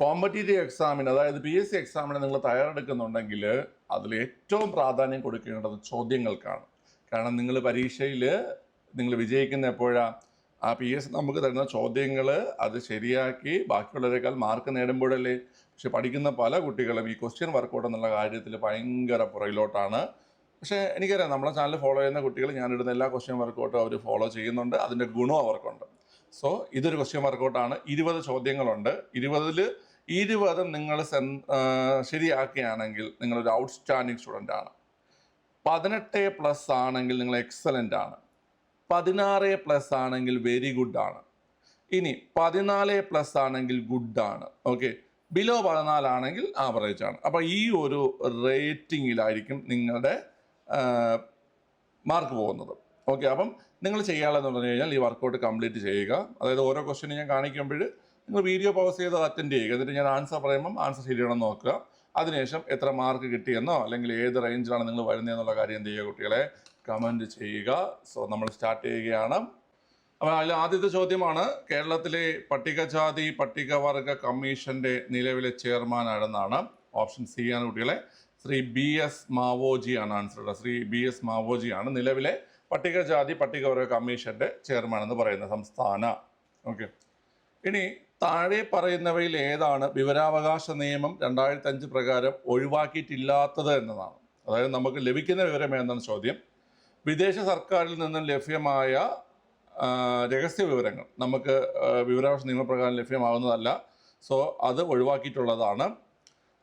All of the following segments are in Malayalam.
കോമ്പറ്റേറ്റീവ് എക്സാമിന് അതായത് പി എസ് സി എക്സാമിന് നിങ്ങൾ തയ്യാറെടുക്കുന്നുണ്ടെങ്കിൽ അതിൽ ഏറ്റവും പ്രാധാന്യം കൊടുക്കേണ്ടത് ചോദ്യങ്ങൾക്കാണ്. കാരണം നിങ്ങൾ പരീക്ഷയിൽ നിങ്ങൾ വിജയിക്കുന്ന എപ്പോഴാണ് ആ പി എസ് നമുക്ക് തരുന്ന ചോദ്യങ്ങൾ അത് ശരിയാക്കി ബാക്കിയുള്ളവരെക്കാൾ മാർക്ക് നേടുമ്പോഴല്ലേ? പക്ഷെ പഠിക്കുന്ന പല കുട്ടികളും ഈ ക്വസ്റ്റ്യൻ വർക്കൗട്ട് എന്നുള്ള കാര്യത്തിൽ ഭയങ്കര പുറകിലോട്ടാണ്. പക്ഷേ എനിക്കറിയാം നമ്മളെ ചാനൽ ഫോളോ ചെയ്യുന്ന കുട്ടികൾ ഞാനിടുന്ന എല്ലാ ക്വസ്റ്റ്യൻ വർക്കൗട്ടും അവർ ഫോളോ ചെയ്യുന്നുണ്ട്. അതിന്റെ ഗുണവും അവർക്കുണ്ട്. സോ ഇതൊരു ക്വസ്റ്റ്യൻ വർക്കൗട്ടാണ് ഇരുപത് ചോദ്യങ്ങളുണ്ട്. ഇരുപതിൽ ഇരുപതും നിങ്ങൾ ശരിയാക്കുകയാണെങ്കിൽ നിങ്ങളൊരു ഔട്ട്സ്റ്റാൻഡിങ് സ്റ്റുഡന്റ് ആണ്. പതിനെട്ട് പ്ലസ് ആണെങ്കിൽ നിങ്ങൾ എക്സലന്റ് ആണ്. പതിനാറ് പ്ലസ് ആണെങ്കിൽ വെരി ഗുഡ് ആണ്. ഇനി പതിനാല് പ്ലസ് ആണെങ്കിൽ ഗുഡ് ആണ്. ഓക്കെ ബിലോ പതിനാലാണെങ്കിൽ ആവറേജ് ആണ്. അപ്പോൾ ഈ ഒരു റേറ്റിങ്ങിലായിരിക്കും നിങ്ങളുടെ മാർക്ക് പോകുന്നത്. ഓക്കെ അപ്പം നിങ്ങൾ ചെയ്യാനുള്ളതെന്ന് പറഞ്ഞു കഴിഞ്ഞാൽ ഈ വർക്കൗട്ട് കംപ്ലീറ്റ് ചെയ്യുക. അതായത് ഓരോ ക്വസ്റ്റ്യനും ഞാൻ കാണിക്കുമ്പോൾ നിങ്ങൾ വീഡിയോ പോസ് ചെയ്ത് അറ്റൻഡ് ചെയ്യുക. എന്നിട്ട് ഞാൻ ആൻസർ പറയുമ്പം ആൻസർ ശരിയാണെന്ന് നോക്കുക. അതിനുശേഷം എത്ര മാർക്ക് കിട്ടിയെന്നോ അല്ലെങ്കിൽ ഏത് റേഞ്ചിലാണ് നിങ്ങൾ വരുന്നതെന്നുള്ള കാര്യം എന്ത് ചെയ്യുക കുട്ടികളെ? കമന്റ് ചെയ്യുക. സോ നമ്മൾ സ്റ്റാർട്ട് ചെയ്യുകയാണ്. അപ്പോൾ അതിൽ ആദ്യത്തെ ചോദ്യമാണ് കേരളത്തിലെ പട്ടികജാതി പട്ടികവർഗ കമ്മീഷന്റെ നിലവിലെ ചെയർമാൻ ആരെന്നാണ്? ഓപ്ഷൻ സി ആണ് കുട്ടികളെ. ശ്രീ ബി എസ് മാവോജി ആണ് answer Shri B S Mavoji ആണ് നിലവിലെ പട്ടികജാതി പട്ടികവർഗ കമ്മീഷന്റെ ചെയർമാൻ എന്ന് പറയുന്ന സംസ്ഥാന. ഓക്കെ ഇനി താഴെ പറയുന്നവയിൽ ഏതാണ് വിവരാവകാശ നിയമം രണ്ടായിരത്തി അഞ്ച് പ്രകാരം ഒഴിവാക്കിയിട്ടില്ലാത്തത് എന്നതാണ്? അതായത് നമുക്ക് ലഭിക്കുന്ന വിവരം ഏതെന്നാണ് ചോദ്യം. വിദേശ സർക്കാരിൽ നിന്നും ലഭ്യമായ രഹസ്യ വിവരങ്ങൾ. നമുക്ക് വിവരാവകാശ നിയമപ്രകാരം ലഭ്യമാകുന്നതല്ല. സോ അത് ഒഴിവാക്കിയിട്ടുള്ളതാണ്.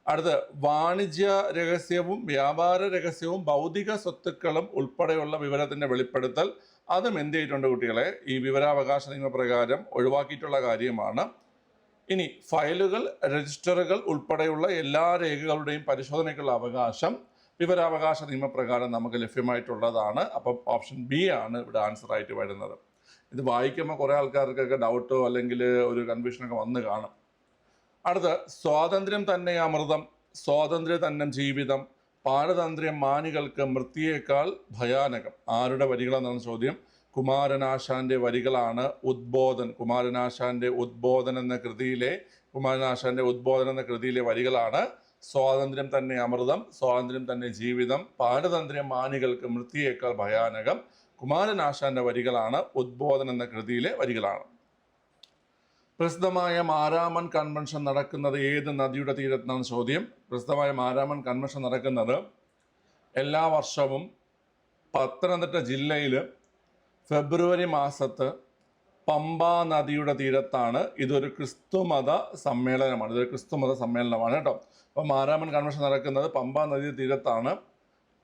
അടുത്ത് വാണിജ്യ രഹസ്യവും വ്യാപാര രഹസ്യവും ഭൗതിക സ്വത്തുക്കളും ഉൾപ്പെടെയുള്ള വിവരത്തിന്റെ വെളിപ്പെടുത്തൽ. അതും എന്ത് ചെയ്തിട്ടുണ്ട് കുട്ടികളെ? ഈ വിവരാവകാശ നിയമപ്രകാരം ഒഴിവാക്കിയിട്ടുള്ള കാര്യമാണ്. ഇനി ഫയലുകൾ രജിസ്റ്ററുകൾ ഉൾപ്പെടെയുള്ള എല്ലാ രേഖകളുടെയും പരിശോധനയ്ക്കുള്ള അവകാശം വിവരാവകാശ നിയമപ്രകാരം നമുക്ക് ലഭ്യമായിട്ടുള്ളതാണ്. അപ്പം ഓപ്ഷൻ ബി ആണ് ഇവിടെ ആൻസർ ആയിട്ട് വരുന്നത്. ഇത് വായിക്കുമ്പോൾ കുറേ ആൾക്കാർക്കൊക്കെ ഡൗട്ടോ അല്ലെങ്കിൽ ഒരു കൺഫ്യൂഷനൊക്കെ വന്ന് കാണും. അടുത്ത സ്വാതന്ത്ര്യം തന്നെ അമൃതം സ്വാതന്ത്ര്യം തന്നെ ജീവിതം പാരതന്ത്ര്യം മാനികൾക്ക് മൃത്യേക്കാൾ ഭയാനകം. ആരുടെ വരികളെന്നാണ് ചോദ്യം. കുമാരനാശാന്റെ വരികളാണ് ഉദ്ബോധൻ. കുമാരനാശാന്റെ ഉദ്ബോധൻ എന്ന കൃതിയിലെ കുമാരനാശാന്റെ ഉദ്ബോധൻ എന്ന കൃതിയിലെ വരികളാണ് സ്വാതന്ത്ര്യം തന്നെ അമൃതം സ്വാതന്ത്ര്യം തന്നെ ജീവിതം പാരതന്ത്ര്യം മാനികൾക്ക് മൃത്യേക്കാൾ ഭയാനകം. കുമാരനാശാന്റെ വരികളാണ് ഉദ്ബോധൻ എന്ന കൃതിയിലെ വരികളാണ്. പ്രസിദ്ധമായ മാരാമൻ കൺവെൻഷൻ നടക്കുന്നത് ഏത് നദിയുടെ തീരത്താണ് ചോദ്യം? പ്രസിദ്ധമായ മാരാമൻ കൺവെൻഷൻ നടക്കുന്നത് എല്ലാ വർഷവും പത്തനംതിട്ട ജില്ലയിൽ ഫെബ്രുവരി മാസത്ത് പമ്പ നദിയുടെ തീരത്താണ് ഇതൊരു ക്രിസ്തുമത സമ്മേളനമാണ്. ഇതൊരു ക്രിസ്തുമത സമ്മേളനമാണ് കേട്ടോ. അപ്പോൾ മാരാമൻ കൺവെൻഷൻ നടക്കുന്നത് പമ്പ നദിയുടെ തീരത്താണ്.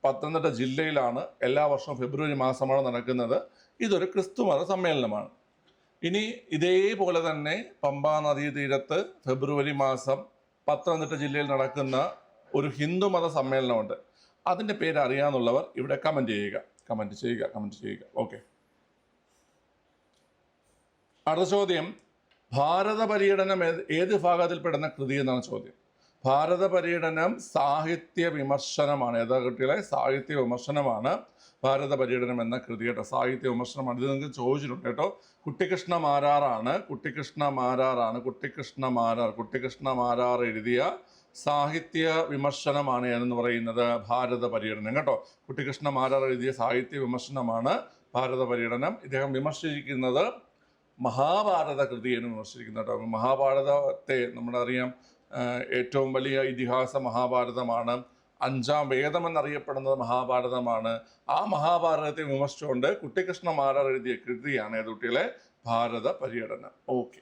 പത്തനംതിട്ട ജില്ലയിലാണ് എല്ലാ വർഷവും ഫെബ്രുവരി മാസമാണ് നടക്കുന്നത്. ഇതൊരു ക്രിസ്തുമത സമ്മേളനമാണ്. ഇനി ഇതേപോലെ തന്നെ പമ്പാ നദീ തീരത്ത് ഫെബ്രുവരി മാസം പത്തനംതിട്ട ജില്ലയിൽ നടക്കുന്ന ഒരു ഹിന്ദുമത സമ്മേളനമുണ്ട്. അതിന്റെ പേര് അറിയാമെന്നുള്ളവർ ഇവിടെ കമന്റ് ചെയ്യുക. കമന്റ് ചെയ്യുക കമന്റ് ചെയ്യുക. ഓക്കെ. അടുത്ത ചോദ്യം ഭാരത പര്യടനം ഏത് ഭാഗത്തിൽപ്പെടുന്ന കൃതി എന്നാണ് ചോദ്യം. ഭാരത പര്യടനം സാഹിത്യ വിമർശനമാണ്. ഏതാ സാഹിത്യ വിമർശനമാണ് ഭാരത പര്യടനം എന്ന കൃതി കേട്ടോ. സാഹിത്യ വിമർശനമാണ്. ഇത് നിങ്ങൾക്ക് ചോദിച്ചിട്ടുണ്ട് കേട്ടോ. കുട്ടിക്കൃഷ്ണ മാരാറാണ് കുട്ടിക്കൃഷ്ണ മാരാറാണ് കുട്ടിക്കൃഷ്ണ മാരാർ. കുട്ടിക്കൃഷ്ണ മാരാർ എഴുതിയ സാഹിത്യ വിമർശനമാണ് എന്ന് പറയുന്നത്? ഭാരത പര്യടനം കേട്ടോ. കുട്ടിക്കൃഷ്ണ മാരാർ എഴുതിയ സാഹിത്യ വിമർശനമാണ് ഭാരത പര്യടനം ഇദ്ദേഹം വിമർശിക്കുന്നത് മഹാഭാരത കൃതിയാണ് വിമർശിക്കുന്നത് കേട്ടോ. മഹാഭാരതത്തെ നമ്മളറിയാം ഏറ്റവും വലിയ ഇതിഹാസ മഹാഭാരതമാണ്. അഞ്ചാം വേദം എന്നറിയപ്പെടുന്നത് മഹാഭാരതമാണ്. ആ മഹാഭാരതത്തെ വിമർശിച്ചുകൊണ്ട് കുട്ടിക്കൃഷ്ണ മാരാർ എഴുതിയ കൃതിയാണ് ഏത് കുട്ടികളെ? ഭാരത പര്യടനം. ഓക്കെ.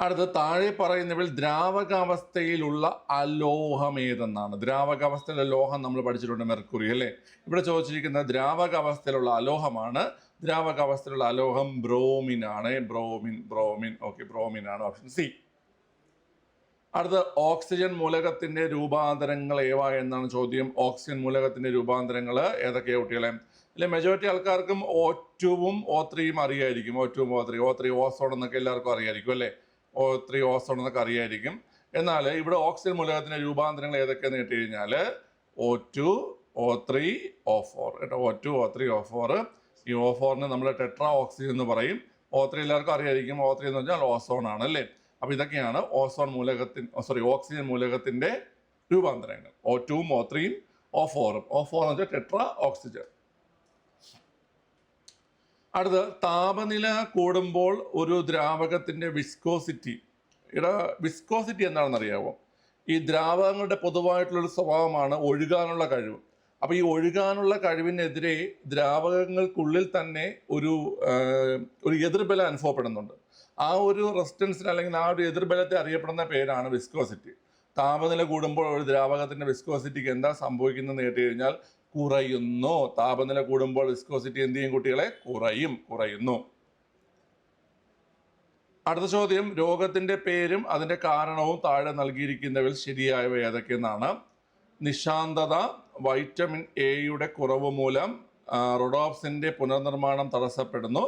അടുത്ത് താഴെ പറയുന്നവൽ ദ്രാവകാവസ്ഥയിലുള്ള അലോഹം ഏതെന്നാണ് ദ്രാവകാവസ്ഥയിലെ ലോഹം നമ്മൾ പഠിച്ചിട്ടുണ്ട് മെർക്കുറി അല്ലേ? ഇവിടെ ചോദിച്ചിരിക്കുന്നത് ദ്രാവകാവസ്ഥയിലുള്ള അലോഹമാണ് ദ്രാവകാവസ്ഥയിലുള്ള അലോഹം ബ്രോമിൻ ആണ്. ബ്രോമിൻ ബ്രോമിൻ ഓക്കെ ബ്രോമിൻ ആണ് ഓപ്ഷൻ സി അടുത്ത ഓക്സിജൻ മൂലകത്തിന്റെ രൂപാന്തരങ്ങൾ ഏവ എന്നാണ് ചോദ്യം. ഓക്സിജൻ മൂലകത്തിന്റെ രൂപാന്തരങ്ങൾ ഏതൊക്കെയാണ് കുട്ടികളെ? അല്ലെ മെജോറിറ്റി ആൾക്കാർക്കും ഓ ടുവും ഓ ത്രീയും അറിയായിരിക്കും. ഓ ടുവും O three O three ozone എന്നൊക്കെ എല്ലാവർക്കും അറിയായിരിക്കും അല്ലേ? ഓ ത്രീ ഓസോൺ എന്നൊക്കെ അറിയായിരിക്കും. എന്നാൽ ഇവിടെ ഓക്സിജൻ മൂലകത്തിന്റെ രൂപാന്തരങ്ങൾ ഏതൊക്കെയാന്ന് കേട്ട് കഴിഞ്ഞാൽ two O three O four കേട്ടോ O two O three O four ഈ ഓ ഫോറിന് നമ്മൾ ടെട്രാ ഓക്സിജൻ എന്ന് പറയും. ഓ ത്രീ എല്ലാവർക്കും അറിയായിരിക്കും. ഓ ത്രീ എന്ന് പറഞ്ഞാൽ ഓസോൺ ആണ് അല്ലേ? അപ്പോൾ ഇതൊക്കെയാണ് ഓസോൺ മൂലകത്തിൻ സോറി ഓക്സിജൻ മൂലകത്തിന്റെ രൂപാന്തരങ്ങൾ. ഓ ടൂവും ഓ ത്രീയും ഓ ഫോറും ഓ ഫോർ എന്ന് വെച്ചാൽ ടെട്രാ ഓക്സിജൻ അടുത്ത് താപനില കൂടുമ്പോൾ ഒരു ദ്രാവകത്തിന്റെ വിസ്കോസിറ്റി ഇവിടെ വിസ്കോസിറ്റി എന്താണെന്ന് അറിയാമോ ഈ ദ്രാവകങ്ങളുടെ പൊതുവായിട്ടുള്ളൊരു സ്വഭാവമാണ് ഒഴുകാനുള്ള കഴിവ്. അപ്പോൾ ഈ ഒഴുകാനുള്ള കഴിവിനെതിരെ ദ്രാവകങ്ങൾക്കുള്ളിൽ തന്നെ ഒരു ഒരു എതിർബലം അനുഭവപ്പെടുന്നുണ്ട്. ആ ഒരു റെസിസ്റ്റൻസിന് അല്ലെങ്കിൽ ആ ഒരു എതിർബലത്തെ അറിയപ്പെടുന്ന പേരാണ് വിസ്കോസിറ്റി. താപനില കൂടുമ്പോൾ ഒരു ദ്രാവകത്തിന്റെ വിസ്കോസിറ്റിക്ക് എന്താ സംഭവിക്കുന്നതെന്ന് കേട്ട് കഴിഞ്ഞാൽ കുറയുന്നു. താപനില കൂടുമ്പോൾ വിസ്കോസിറ്റി എന്ത് ചെയ്യും കുട്ടികളെ? കുറയും കുറയുന്നു. അടുത്ത ചോദ്യം രോഗത്തിന്റെ പേരും അതിന്റെ കാരണവും താഴെ നൽകിയിരിക്കുന്നവയിൽ ശരിയായവ ഏതൊക്കെയെന്നാണ്? നിശാന്തത വൈറ്റമിൻ എയുടെ കുറവ് മൂലം റൊഡോപ്സിന്റെ പുനർനിർമ്മാണം തടസ്സപ്പെടുന്നു.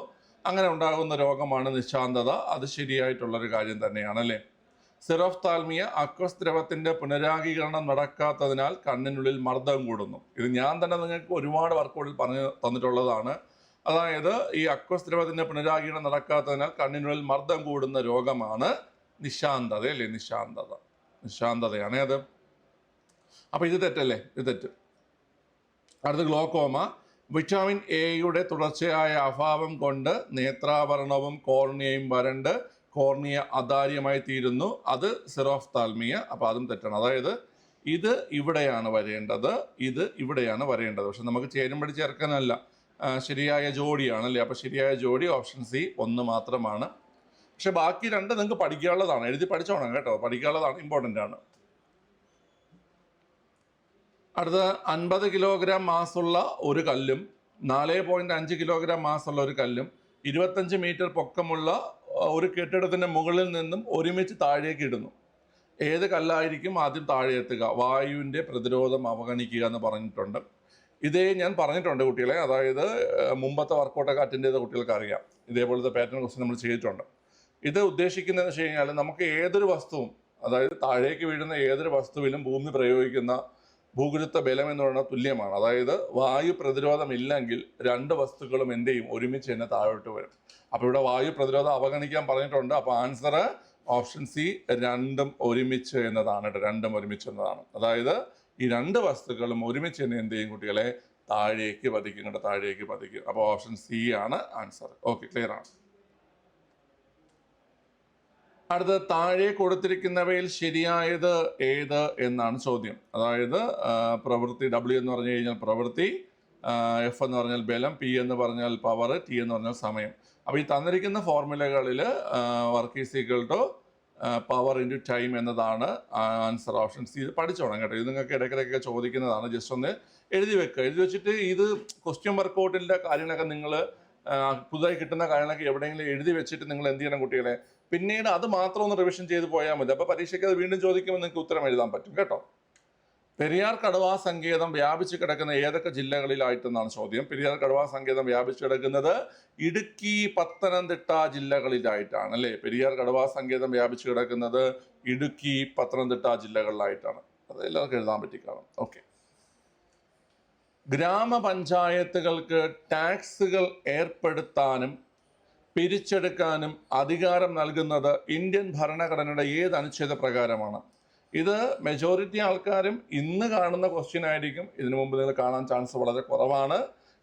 അങ്ങനെ ഉണ്ടാകുന്ന രോഗമാണ് നിശാന്തത. അത് ശരിയായിട്ടുള്ളൊരു കാര്യം തന്നെയാണ് അല്ലേ സിറോഫ്താൽമിയ അക്വസ് ദ്രവത്തിന്റെ പുനരാഗീകരണം നടക്കാത്തതിനാൽ കണ്ണിനുള്ളിൽ മർദ്ദം കൂടുന്നു. ഇത് ഞാൻ തന്നെ നിങ്ങൾക്ക് ഒരുപാട് വർക്കൗട്ടിൽ പറഞ്ഞു തന്നിട്ടുള്ളതാണ്. അതായത് ഈ അക്വസ് ദ്രവത്തിന്റെ പുനരാഗീകരണം നടക്കാത്തതിനാൽ കണ്ണിനുള്ളിൽ മർദ്ദം കൂടുന്ന രോഗമാണ് നിശാന്തത അല്ലേ നിശാന്തത. നിശാന്തതയാണ് അത്. അപ്പൊ ഇത് തെറ്റല്ലേ? ഇത് തെറ്റ്. അടുത്ത ഗ്ലോക്കോമ. വിറ്റാമിൻ എയുടെ തുടർച്ചയായ അഭാവം കൊണ്ട് നേത്രാവരണവും കോർണിയയും വരണ്ട് കോർണിയ അതാര്യമായി തീരുന്നു. അത് സിറോഫ്താൽമിയ. അപ്പൊ അതും തെറ്റാണ്. അതായത് ഇത് ഇവിടെയാണ് വരേണ്ടത്. ഇത് ഇവിടെയാണ് വരേണ്ടത്. പക്ഷെ നമുക്ക് ചേരുമ്പടി ചേർക്കാനല്ല. ശരിയായ ജോഡിയാണ് അല്ലേ? അപ്പൊ ശരിയായ ജോഡി ഓപ്ഷൻ സി ഒന്ന് മാത്രമാണ്. പക്ഷെ ബാക്കി രണ്ട് നിങ്ങൾക്ക് പഠിക്കാനുള്ളതാണ്. എഴുതി പഠിച്ചോണം കേട്ടോ. പഠിക്കാനുള്ളതാണ്. ഇമ്പോർട്ടന്റ് ആണ്. അടുത്ത അൻപത് കിലോഗ്രാം മാസുള്ള ഒരു കല്ലും നാല് പോയിന്റ് അഞ്ച് കിലോഗ്രാം മാസുള്ള ഒരു കല്ലും ഇരുപത്തഞ്ച് മീറ്റർ പൊക്കമുള്ള ഒരു കെട്ടിടത്തിന്റെ മുകളിൽ നിന്നും ഒരുമിച്ച് താഴേക്ക് ഇടുന്നു. ഏത് കല്ലായിരിക്കും ആദ്യം താഴെ എത്തുക? വായുവിന്റെ പ്രതിരോധം അവഗണിക്കുക എന്ന് പറഞ്ഞിട്ടുണ്ട്. ഇതേ ഞാൻ പറഞ്ഞിട്ടുണ്ട് കുട്ടികളെ അതായത് മുമ്പത്തെ വർക്കൗട്ടൊക്കെ അറ്റൻഡ് ചെയ്ത കുട്ടികൾക്ക് അറിയാം. ഇതേപോലത്തെ പാറ്റേൺ ക്വസ്റ്റ്യൻ നമ്മൾ ചെയ്തിട്ടുണ്ട്. ഇത് ഉദ്ദേശിക്കുന്നതെന്ന് വെച്ച് കഴിഞ്ഞാൽ നമുക്ക് ഏതൊരു വസ്തുവും അതായത് താഴേക്ക് വീഴുന്ന ഏതൊരു വസ്തുവിലും ഭൂമി പ്രയോഗിക്കുന്ന ഭൂഗുരുത്വ ബലം എന്ന് പറയുന്നത് തുല്യമാണ്. അതായത് വായു പ്രതിരോധം ഇല്ലെങ്കിൽ രണ്ട് വസ്തുക്കളും എന്ത് ചെയ്യും ഒരുമിച്ച് തന്നെ താഴോട്ട് വരും. അപ്പോൾ ഇവിടെ വായു പ്രതിരോധം അവഗണിക്കാൻ പറഞ്ഞിട്ടുണ്ട്. അപ്പോൾ ആൻസർ ഓപ്ഷൻ സി രണ്ടും ഒരുമിച്ച് എന്നതാണ് കേട്ടോ. രണ്ടും ഒരുമിച്ച് എന്നതാണ്. അതായത് ഈ രണ്ട് വസ്തുക്കളും ഒരുമിച്ച് തന്നെ എന്ത് ചെയ്യും കുട്ടികളെ? താഴേക്ക് പതിക്കും കേട്ടോ. താഴേക്ക് പതിക്കും. അപ്പോൾ ഓപ്ഷൻ സി ആണ് ആൻസർ ഓക്കെ ക്ലിയർ ആണ്? അടുത്ത താഴെ കൊടുത്തിരിക്കുന്നവയിൽ ശരിയായത് ഏത് എന്നാണ് ചോദ്യം. അതായത് പ്രവൃത്തി ഡബ്ല്യു എന്ന് പറഞ്ഞു കഴിഞ്ഞാൽ പ്രവൃത്തി എഫ് എന്ന് പറഞ്ഞാൽ ബലം പി എന്ന് പറഞ്ഞാൽ പവർ ടി എന്ന് പറഞ്ഞാൽ സമയം. അപ്പോൾ ഈ തന്നിരിക്കുന്ന ഫോർമുലകളിൽ work is equal to power into time എന്നതാണ് ആൻസർ ഓപ്ഷൻ സി ഇത് പഠിച്ചോണം കേട്ടോ. ഇത് നിങ്ങൾക്ക് ഇടയ്ക്കിടയ്ക്ക് ചോദിക്കുന്നതാണ്. ജസ്റ്റ് ഒന്ന് എഴുതി വെക്കുക. എഴുതി വെച്ചിട്ട് ഇത് ക്വസ്റ്റ്യൻ വർക്കൗട്ടിന്റെ കാര്യങ്ങളൊക്കെ നിങ്ങൾ പുതുതായി കിട്ടുന്ന കാര്യങ്ങളൊക്കെ എവിടെയെങ്കിലും എഴുതി വെച്ചിട്ട് നിങ്ങൾ എന്ത് ചെയ്യണം കുട്ടികളെ? പിന്നീട് അത് മാത്രം ഒന്ന് റിവിഷൻ ചെയ്ത് പോയാൽ മതി. അപ്പോൾ പരീക്ഷയ്ക്ക് അത് വീണ്ടും ചോദിക്കുമ്പോൾ നിങ്ങൾക്ക് ഉത്തരം എഴുതാൻ പറ്റും കേട്ടോ. പെരിയാർ കടുവാ സങ്കേതം വ്യാപിച്ചു കിടക്കുന്ന ഏതൊക്കെ ജില്ലകളിലായിട്ടെന്നാണ് ചോദ്യം. പെരിയാർ കടുവാ സങ്കേതം വ്യാപിച്ചു കിടക്കുന്നത് ഇടുക്കി പത്തനംതിട്ട ജില്ലകളിലായിട്ടാണ് അല്ലേ? പെരിയാർ കടുവാ സങ്കേതം വ്യാപിച്ചു കിടക്കുന്നത് ഇടുക്കി പത്തനംതിട്ട ജില്ലകളിലായിട്ടാണ്. അത് എല്ലാവർക്കും എഴുതാൻ പറ്റി കാണും ഓക്കെ. ഗ്രാമപഞ്ചായത്തുകൾക്ക് ടാക്സുകൾ ഏർപ്പെടുത്താനും പിരിച്ചെടുക്കാനും അധികാരം നൽകുന്നത് ഇന്ത്യൻ ഭരണഘടനയുടെ ഏത് അനുച്ഛേദ പ്രകാരമാണ്? ഇത് മെജോറിറ്റി ആൾക്കാരും ഇന്ന് കാണുന്ന ക്വസ്റ്റ്യൻ ആയിരിക്കും. ഇതിനു മുമ്പ് നിങ്ങൾ കാണാൻ ചാൻസ് വളരെ കുറവാണ്.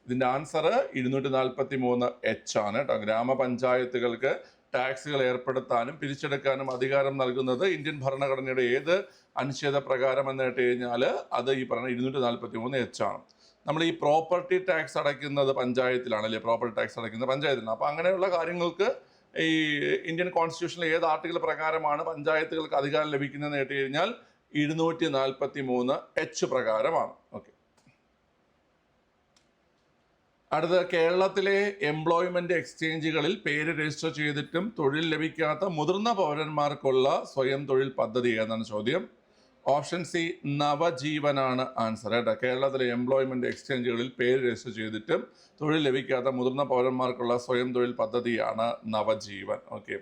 ഇതിന്റെ ആൻസർ ഇരുന്നൂറ്റി നാൽപ്പത്തി മൂന്ന് എച്ച് ആണ് കേട്ടോ ഗ്രാമപഞ്ചായത്തുകൾക്ക് ടാക്സുകൾ ഏർപ്പെടുത്താനും പിരിച്ചെടുക്കാനും അധികാരം നൽകുന്നത് ഇന്ത്യൻ ഭരണഘടനയുടെ ഏത് അനുച്ഛേദ പ്രകാരം എന്ന് കേട്ട് കഴിഞ്ഞാൽ അത് ഈ പറഞ്ഞ ഇരുന്നൂറ്റി നാൽപ്പത്തി മൂന്ന് എച്ച് ആണ്. നമ്മൾ ഈ പ്രോപ്പർട്ടി ടാക്സ് അടയ്ക്കുന്നത് പഞ്ചായത്തിലാണ് അല്ലേ? പ്രോപ്പർട്ടി ടാക്സ് അടയ്ക്കുന്നത് പഞ്ചായത്തിലാണ്. അപ്പോൾ അങ്ങനെയുള്ള കാര്യങ്ങൾക്ക് ഈ ഇന്ത്യൻ കോൺസ്റ്റിറ്റ്യൂഷനിൽ ഏത് ആർട്ടിക്കിൾ പ്രകാരമാണ് പഞ്ചായത്തുകൾക്ക് അധികാരം ലഭിക്കുന്നതെന്ന് കേട്ട് കഴിഞ്ഞാൽ ഇരുന്നൂറ്റി നാൽപ്പത്തി മൂന്ന് എച്ച് പ്രകാരമാണ്. ഓക്കെ അടുത്ത കേരളത്തിലെ എംപ്ലോയ്മെന്റ് എക്സ്ചേഞ്ചുകളിൽ പേര് രജിസ്റ്റർ ചെയ്തിട്ടും തൊഴിൽ ലഭിക്കാത്ത മുതിർന്ന പൗരന്മാർക്കുള്ള സ്വയം തൊഴിൽ പദ്ധതി ഏതാണ് ചോദ്യം. ഓപ്ഷൻ സി നവജീവനാണ് ആൻസർ കേട്ടോ. കേരളത്തിലെ എംപ്ലോയ്മെന്റ് എക്സ്ചേഞ്ചുകളിൽ പേര് രജിസ്റ്റർ ചെയ്തിട്ടും തൊഴിൽ ലഭിക്കാത്ത മുതിർന്ന പൗരന്മാർക്കുള്ള സ്വയം തൊഴിൽ പദ്ധതിയാണ് നവജീവൻ. ഓക്കെ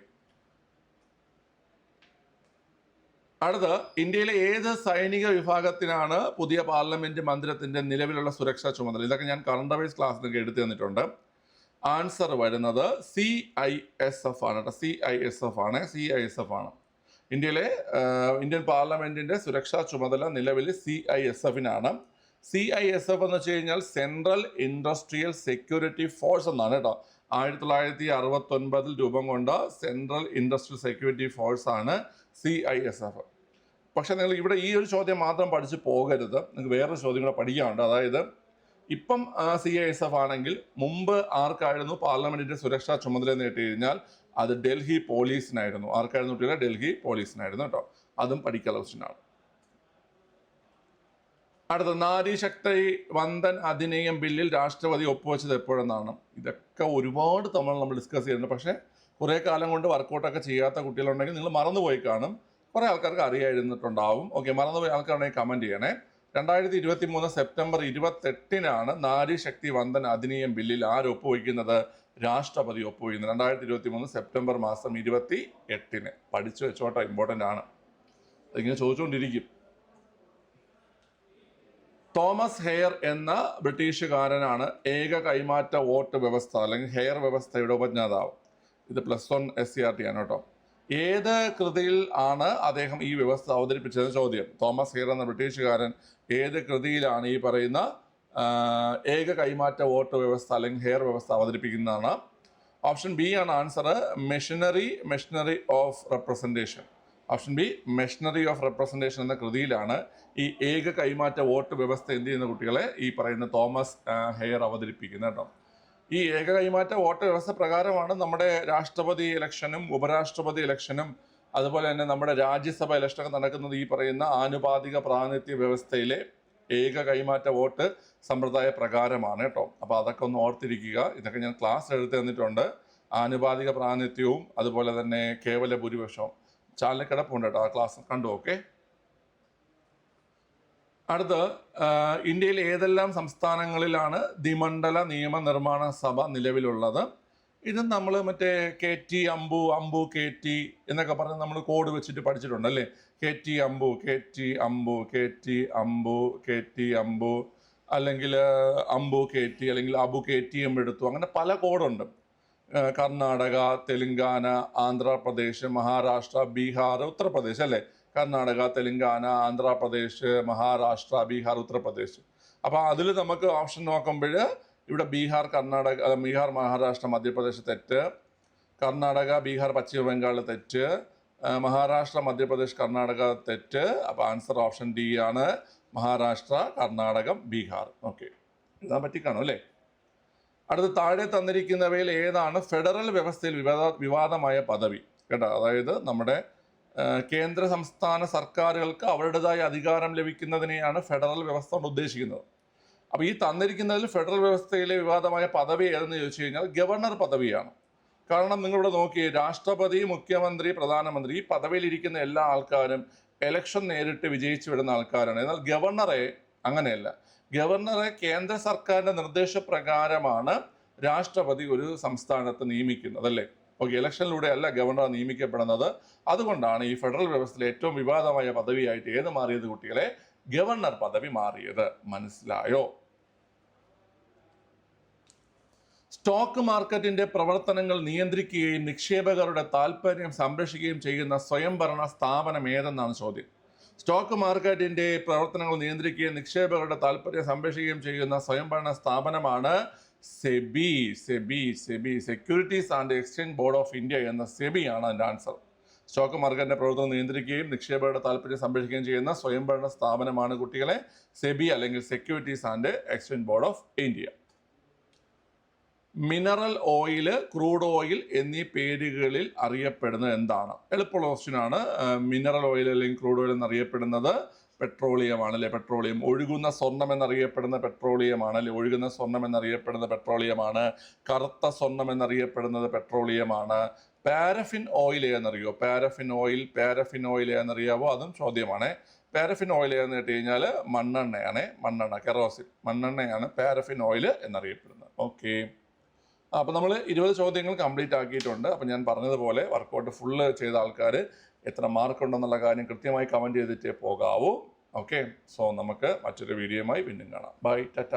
അടുത്ത് ഇന്ത്യയിലെ ഏത് സൈനിക വിഭാഗത്തിനാണ് പുതിയ പാർലമെന്റ് മന്ദിരത്തിന്റെ നിലവിലുള്ള സുരക്ഷാ ചുമതല? ഇതൊക്കെ ഞാൻ കറണ്ട് അഫയേഴ്സ് ക്ലാസ് നിങ്ങൾക്ക് എടുത്തു തന്നിട്ടുണ്ട്. ആൻസർ വരുന്നത് സി ഐ എസ് എഫ് ആണ് കേട്ടോ. സി ഐ എസ് എഫ് ആണ്. സി ഐ എസ് എഫ് ആണ്. ഇന്ത്യയിലെ ഇന്ത്യൻ പാർലമെന്റിന്റെ സുരക്ഷാ ചുമതല നിലവിൽ സി ഐ എസ് എഫിനാണ്. സി ഐ എസ് എഫ് എന്ന് വെച്ച് കഴിഞ്ഞാൽ സെൻട്രൽ ഇൻഡസ്ട്രിയൽ സെക്യൂരിറ്റി ഫോഴ്സ് എന്നാണ് കേട്ടോ. ആയിരത്തി തൊള്ളായിരത്തി അറുപത്തി ഒൻപതിൽ രൂപം കൊണ്ട സെൻട്രൽ ഇൻഡസ്ട്രിയൽ സെക്യൂരിറ്റി ഫോഴ്സ് ആണ് സി ഐ എസ് എഫ്. പക്ഷെ നിങ്ങൾ ഇവിടെ ഈ ഒരു ചോദ്യം മാത്രം പഠിച്ച് പോകരുത്. നിങ്ങൾക്ക് വേറൊരു ചോദ്യം കൂടെ പഠിക്കാനുണ്ട്. അതായത് ഇപ്പം സി ഐ എസ് എഫ് ആണെങ്കിൽ മുമ്പ് ആർക്കായിരുന്നു പാർലമെന്റിന്റെ സുരക്ഷാ ചുമതല നേട്ടി കഴിഞ്ഞാൽ അത് ഡൽഹി പോലീസിനായിരുന്നു. ആർക്കായിരുന്നു കുട്ടികൾ ഡൽഹി പോലീസിനായിരുന്നു കേട്ടോ. അതും പഠിക്കാനുള്ള ക്വസ്റ്റ്യനാണ് അടുത്ത നാരീശക്തി വന്ദൻ അധിനിയം ബില്ലിൽ രാഷ്ട്രപതി ഒപ്പുവെച്ചത് എപ്പോഴെന്നാണ്? ഇതൊക്കെ ഒരുപാട് തവണ നമ്മൾ ഡിസ്കസ് ചെയ്യുന്നുണ്ട് പക്ഷേ കുറേ കാലം കൊണ്ട് വർക്കൗട്ടൊക്കെ ചെയ്യാത്ത കുട്ടികളുണ്ടെങ്കിൽ നിങ്ങൾ മറന്നുപോയി കാണും. കുറേ ആൾക്കാർക്ക് അറിയായിരുന്നിട്ടുണ്ടാവും ഓക്കെ മറന്നുപോയ ആൾക്കാരുണ്ടെങ്കിൽ കമന്റ് ചെയ്യണേ. രണ്ടായിരത്തി ഇരുപത്തി മൂന്ന് സെപ്റ്റംബർ ഇരുപത്തെട്ടിനാണ് നാരീശക്തി വന്ദൻ അധിനിയം ബില്ലിൽ ആര് ഒപ്പുവയ്ക്കുന്നത് രാഷ്ട്രപതി ഒപ്പുവയ്ക്കുന്നത് രണ്ടായിരത്തി ഇരുപത്തി മൂന്ന് സെപ്റ്റംബർ മാസം ഇരുപത്തി എട്ടിന് പഠിച്ചു വെച്ചോട്ടോ ഇമ്പോർട്ടന്റ് ആണ്. അതിങ്ങനെ ചോദിച്ചുകൊണ്ടിരിക്കും തോമസ് ഹെയർ എന്ന ബ്രിട്ടീഷുകാരനാണ് ഏക കൈമാറ്റ വോട്ട് വ്യവസ്ഥ അല്ലെങ്കിൽ ഹെയർ വ്യവസ്ഥയുടെ ഉപജ്ഞാതാവ്. ഇത് plus one S C R T ആണ് കേട്ടോ. ഏത് കൃതിയിൽ ആണ് അദ്ദേഹം ഈ വ്യവസ്ഥ അവതരിപ്പിച്ചത് ചോദ്യം. തോമസ് ഹെയർ എന്ന ബ്രിട്ടീഷുകാരൻ ഏത് കൃതിയിലാണ് ഈ പറയുന്ന ഏക കൈമാറ്റ വോട്ട് വ്യവസ്ഥ അല്ലെങ്കിൽ ഹെയർ വ്യവസ്ഥ അവതരിപ്പിക്കുന്നതാണ്. ഓപ്ഷൻ ബി ആണ് answer machinery machinery of representation option B machinery of representation എന്ന കൃതിയിലാണ് ഈ ഏക കൈമാറ്റ വോട്ട് വ്യവസ്ഥ എന്ത് ചെയ്യുന്ന കുട്ടികളെ ഈ പറയുന്ന തോമസ് ഹെയർ അവതരിപ്പിക്കുന്നത് കേട്ടോ. ഈ ഏക കൈമാറ്റ വോട്ട് വ്യവസ്ഥ പ്രകാരമാണ് നമ്മുടെ രാഷ്ട്രപതി ഇലക്ഷനും ഉപരാഷ്ട്രപതി ഇലക്ഷനും അതുപോലെ തന്നെ നമ്മുടെ രാജ്യസഭ ഇലക്ഷനൊക്കെ നടക്കുന്നത് ഈ പറയുന്ന ആനുപാതിക പ്രാതിനിധ്യ വ്യവസ്ഥയിലെ ഏക കൈമാറ്റ വോട്ട് സമ്പ്രദായ പ്രകാരമാണ് കേട്ടോ. അപ്പോൾ അതൊക്കെ ഒന്ന് ഓർത്തിരിക്കുക. ഇതൊക്കെ ഞാൻ ക്ലാസ് എടുത്ത് തന്നിട്ടുണ്ട്. ആനുപാതിക പ്രാതിനിധ്യവും അതുപോലെ തന്നെ കേവല ഭൂരിപക്ഷവും. ചാനലിൽ കിടപ്പുണ്ട് കേട്ടോ ആ ക്ലാസ്. കണ്ടു ഓക്കെ? അടുത്ത് ഇന്ത്യയിൽ ഏതെല്ലാം സംസ്ഥാനങ്ങളിലാണ് ദ്വിമണ്ഡല നിയമനിർമ്മാണ സഭ നിലവിലുള്ളത്? ഇത് നമ്മൾ മറ്റേ കെ ടി അമ്പു അമ്പു കെ ടി എന്നൊക്കെ പറഞ്ഞ് നമ്മൾ കോഡ് വെച്ചിട്ട് പഠിച്ചിട്ടുണ്ട് അല്ലേ? കെ ടി അമ്പു കെ ടി അമ്പു കെ ടി അമ്പു കെ ടി അമ്പു അല്ലെങ്കിൽ അമ്പു കെ ടി അല്ലെങ്കിൽ അബു കെ ടി എം എടുത്തു. അങ്ങനെ പല കോഡുണ്ട് കർണാടക തെലുങ്കാന ആന്ധ്രാപ്രദേശ് മഹാരാഷ്ട്ര ബീഹാർ ഉത്തർപ്രദേശ് അല്ലേ? കർണാടക തെലുങ്കാന ആന്ധ്രാപ്രദേശ് മഹാരാഷ്ട്ര ബീഹാർ ഉത്തർപ്രദേശ്. അപ്പോൾ അതിൽ നമുക്ക് ഓപ്ഷൻ നോക്കുമ്പോൾ ഇവിടെ ബീഹാർ കർണാടക ബീഹാർ മഹാരാഷ്ട്ര മധ്യപ്രദേശ് തെറ്റ്. കർണാടക ബീഹാർ പശ്ചിമ ബംഗാൾ തെറ്റ്. മഹാരാഷ്ട്ര മധ്യപ്രദേശ് കർണാടക തെറ്റ്. അപ്പോൾ ആൻസർ ഓപ്ഷൻ ഡി ആണ് മഹാരാഷ്ട്ര കർണാടകം ബീഹാർ. ഓക്കെ. എഴുതാൻ പറ്റിക്കാണോ അല്ലേ? അടുത്ത് താഴെ തന്നിരിക്കുന്നവയിൽ ഏതാണ് ഫെഡറൽ വ്യവസ്ഥയിൽ വിവാദ വിവാദമായ പദവി? കേട്ടോ അതായത് നമ്മുടെ കേന്ദ്ര സംസ്ഥാന സർക്കാരുകൾക്ക് അവരുടേതായ അധികാരം ലഭിക്കുന്നതിനെയാണ് ഫെഡറൽ വ്യവസ്ഥ കൊണ്ട് ഉദ്ദേശിക്കുന്നത്. അപ്പോൾ ഈ തന്നിരിക്കുന്നതിൽ ഫെഡറൽ വ്യവസ്ഥയിലെ വിവാദമായ പദവി ഏതെന്ന് ചോദിച്ചു കഴിഞ്ഞാൽ ഗവർണർ പദവിയാണ്. കാരണം നിങ്ങളിവിടെ നോക്കി രാഷ്ട്രപതി മുഖ്യമന്ത്രി പ്രധാനമന്ത്രി ഈ പദവിയിലിരിക്കുന്ന എല്ലാ ആൾക്കാരും എലക്ഷൻ നേരിട്ട് വിജയിച്ചു വിടുന്ന ആൾക്കാരാണ്. എന്നാൽ ഗവർണറെ അങ്ങനെയല്ല. ഗവർണറെ കേന്ദ്ര സർക്കാരിന്റെ നിർദ്ദേശപ്രകാരമാണ് രാഷ്ട്രപതി ഒരു സംസ്ഥാനത്ത് നിയമിക്കുന്നത് അല്ലേ? ഓക്കെ ഇലക്ഷനിലൂടെ അല്ല ഗവർണർ നിയമിക്കപ്പെടുന്നത്. അതുകൊണ്ടാണ് ഈ ഫെഡറൽ വ്യവസ്ഥയിലെ ഏറ്റവും വിവാദമായ പദവിയായിട്ട് ഏത് മാറിയത് കുട്ടികളെ? ഗവർണർ പദവി മാറിയത്. മനസ്സിലായോ? സ്റ്റോക്ക് മാർക്കറ്റിന്റെ പ്രവർത്തനങ്ങൾ നിയന്ത്രിക്കുകയും നിക്ഷേപകരുടെ താൽപ്പര്യം സംരക്ഷിക്കുകയും ചെയ്യുന്ന സ്വയംഭരണ സ്ഥാപനം ഏതെന്നാണ് ചോദ്യം. സ്റ്റോക്ക് മാർക്കറ്റിന്റെ പ്രവർത്തനങ്ങൾ നിയന്ത്രിക്കുകയും നിക്ഷേപകരുടെ താൽപ്പര്യം സംരക്ഷിക്കുകയും ചെയ്യുന്ന സ്വയംഭരണ സ്ഥാപനമാണ് SEBI. SEBI SEBI. Securities and exchange board of India എന്ന സെബിയാണ് അതിന്റെ ആൻസർ. സ്റ്റോക്ക് മാർക്കറ്റിന്റെ പ്രവർത്തനം നിയന്ത്രിക്കുകയും നിക്ഷേപകരുടെ താല്പര്യം സംരക്ഷിക്കുകയും ചെയ്യുന്ന സ്വയംഭരണ സ്ഥാപനമാണ് കുട്ടികളെ സെബി അല്ലെങ്കിൽ securities and exchange board of India. Mineral oil crude oil എന്നീ പേരുകളിൽ അറിയപ്പെടുന്നത് എന്താണ്? എളുപ്പമുള്ള ക്വസ്റ്റ്യൻ ആണ്. മിനറൽ ഓയിൽ അല്ലെങ്കിൽ ക്രൂഡ് ഓയിൽ എന്നറിയപ്പെടുന്നത് പെട്രോളിയം ആണ് അല്ലെ? പെട്രോളിയം. ഒഴുകുന്ന സ്വർണം എന്നറിയപ്പെടുന്ന പെട്രോളിയമാണ് അല്ലെ? ഒഴുകുന്ന സ്വർണം എന്നറിയപ്പെടുന്ന പെട്രോളിയമാണ്. കറുത്ത സ്വർണം എന്നറിയപ്പെടുന്നത് പെട്രോളിയമാണ്. പാരഫിൻ ഓയിൽ ഏതെന്നറിയോ? പാരഫിൻ ഓയിൽ പാരഫിൻ ഓയിൽ ഏതെന്നറിയാവോ? അതും ചോദ്യമാണ്. പാരഫിൻ ഓയിൽ എന്ന് കേട്ട് കഴിഞ്ഞാൽ മണ്ണെണ്ണയാണ്. മണ്ണെണ്ണ കെറോസിൻ. മണ്ണെണ്ണയാണ് പാരഫിൻ ഓയിൽ എന്നറിയപ്പെടുന്നത്. ഓക്കെ. അപ്പോൾ നമ്മൾ ഇരുപത് ചോദ്യങ്ങൾ കംപ്ലീറ്റ് ആക്കിയിട്ടുണ്ട്. അപ്പോൾ ഞാൻ പറഞ്ഞതുപോലെ വർക്കൗട്ട് ഫുള്ള് ചെയ്ത ആൾക്കാർ എത്ര മാർക്ക് ഉണ്ടെന്നുള്ള കാര്യം കൃത്യമായി കമന്റ് ചെയ്തിട്ടേ പോകാവൂ. ഓക്കെ സോ നമുക്ക് മറ്റൊരു വീഡിയോയുമായി വീണ്ടും കാണാം. ബൈ ടാറ്റ